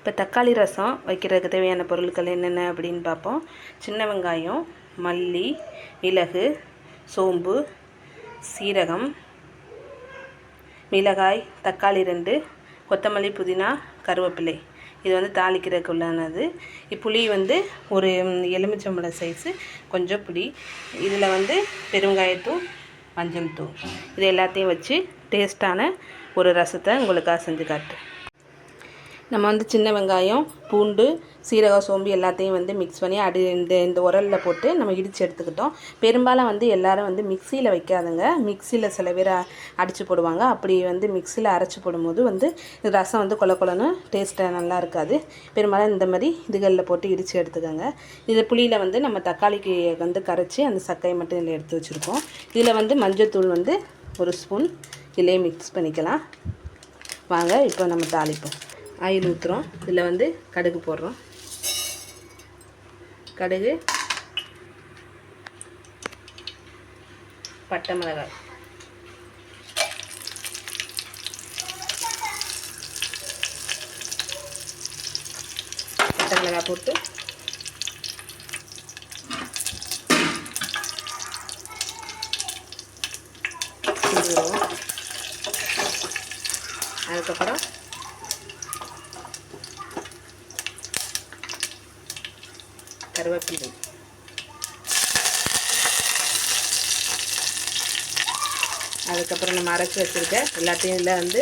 இப்போ தக்காளி ரசம் வைக்கிறதுக்கு தேவையான பொருட்கள் என்னென்ன அப்படின்னு பார்ப்போம். சின்ன வெங்காயம் மல்லி மிளகு சோம்பு சீரகம் மிளகாய் தக்காளி ரெண்டு கொத்தமல்லி புதினா கருவேப்பிலை. இது வந்து தாளிக்கிறதுக்கு உள்ளானது. புளி வந்து ஒரு எலுமிச்சம்பழம் சைஸு கொஞ்சம் புளி. இதில் வந்து பெருங்காயத்தூள் மஞ்சள் தூள். இது எல்லாத்தையும் வச்சு டேஸ்ட்டான ஒரு ரசத்தை உங்களுக்காக செஞ்சு காட்டு நம்ம வந்து சின்ன வெங்காயம் பூண்டு சீரகம் சோம்பு எல்லாத்தையும் வந்து மிக்ஸ் பண்ணி அடி இந்த இந்த உரலில் போட்டு நம்ம இடித்து எடுத்துக்கிட்டோம். பெரும்பாலும் வந்து எல்லோரும் வந்து மிக்சியில் வைக்காதுங்க. மிக்சியில் சில பேர் அடித்து போடுவாங்க. அப்படி வந்து மிக்சியில் அரைச்சி போடும்போது வந்து ரசம் வந்து கொல கொலன்னு டேஸ்ட்டாக நல்லா இருக்காது. பெரும்பாலும் இந்த மாதிரி இதுகளில் போட்டு இடித்து எடுத்துக்கோங்க. இதில் புளியில் வந்து நம்ம தக்காளிக்கு வந்து கரைச்சி அந்த சக்கையை மட்டும் இதில் எடுத்து வச்சுருக்கோம் இதில் வந்து மஞ்சத்தூள் வந்து ஒரு ஸ்பூன் இதிலே மிக்ஸ் பண்ணிக்கலாம். வாங்க இப்போ நம்ம தாளிப்போம். ஆயில் ஊற்றுறோம் இதில் வந்து கடுகு போடுறோம். கடுகு பட்டை மிளகாய். பட்டை மிளகாய் போட்டு அதுக்கப்புறம் கருவேப்பிலை. அதுக்கப்புறம் நம்ம அரைச்சி வச்சுருக்க எல்லாத்தையும் இதில் வந்து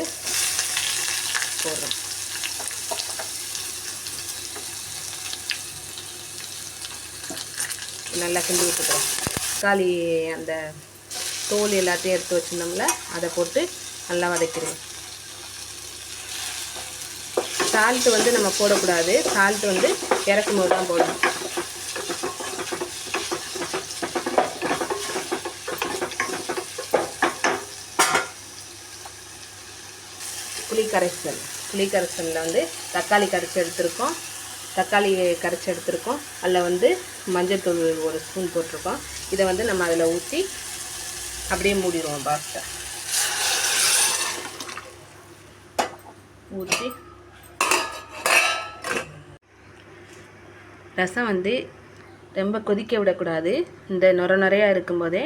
போடுறோம். நல்லா கிண்டி விட்டுக்கிறோம். தக்காளி அந்த தோல் எல்லாத்தையும் எடுத்து வச்சுருந்தோம்ல அதை போட்டு நல்லா வதக்கிடுவோம். சால்ட்டு வந்து நம்ம போடக்கூடாது. சால்ட்டு வந்து இறக்கும் போது தான் போடணும். புளி கரைசல் புளி கரைசலில் வந்து தக்காளி கரைச்சி எடுத்திருக்கோம். தக்காளி கரைச்சி எடுத்திருக்கோம். அதில் வந்து மஞ்சள்தூள் ஒரு ஸ்பூன் போட்டிருக்கோம். இதை வந்து நம்ம அதில் ஊற்றி அப்படியே மூடிடுவோம் பாஸ்ட்டை ஊற்றி ரசம் வந்து ரொம்ப கொதிக்க விடக்கூடாது. இந்த நுர நுறையாக இருக்கும்போதே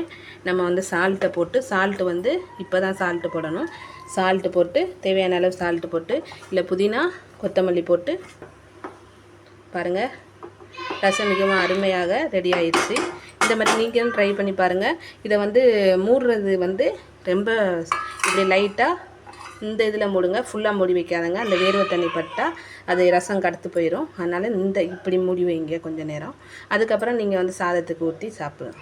நம்ம வந்து சால்ட்டை போட்டு சால்ட்டு வந்து இப்போ தான் சால்ட்டு போடணும். சால்ட்டு போட்டு தேவையான அளவு சால்ட்டு போட்டு இல்லை புதினா கொத்தமல்லி போட்டு பாருங்கள் ரசம் மிகவும் அருமையாக ரெடி ஆயிடுச்சு. இந்த மாதிரி நீங்களும் ட்ரை பண்ணி பாருங்கள் இதை வந்து மூடுறது வந்து ரொம்ப இப்படி லைட்டாக இந்த இதில் மூடுங்க ஃபுல்லாக மூடி வைக்காதங்க. அந்த வேர்வை தண்ணி பட்டால் அது ரசம் கடத்து போயிடும் அதனால் இந்த இப்படி மூடி வைங்க கொஞ்சம் நேரம். அதுக்கப்புறம் நீங்கள் வந்து சாதத்துக்கு ஊற்றி சாப்பிடுங்க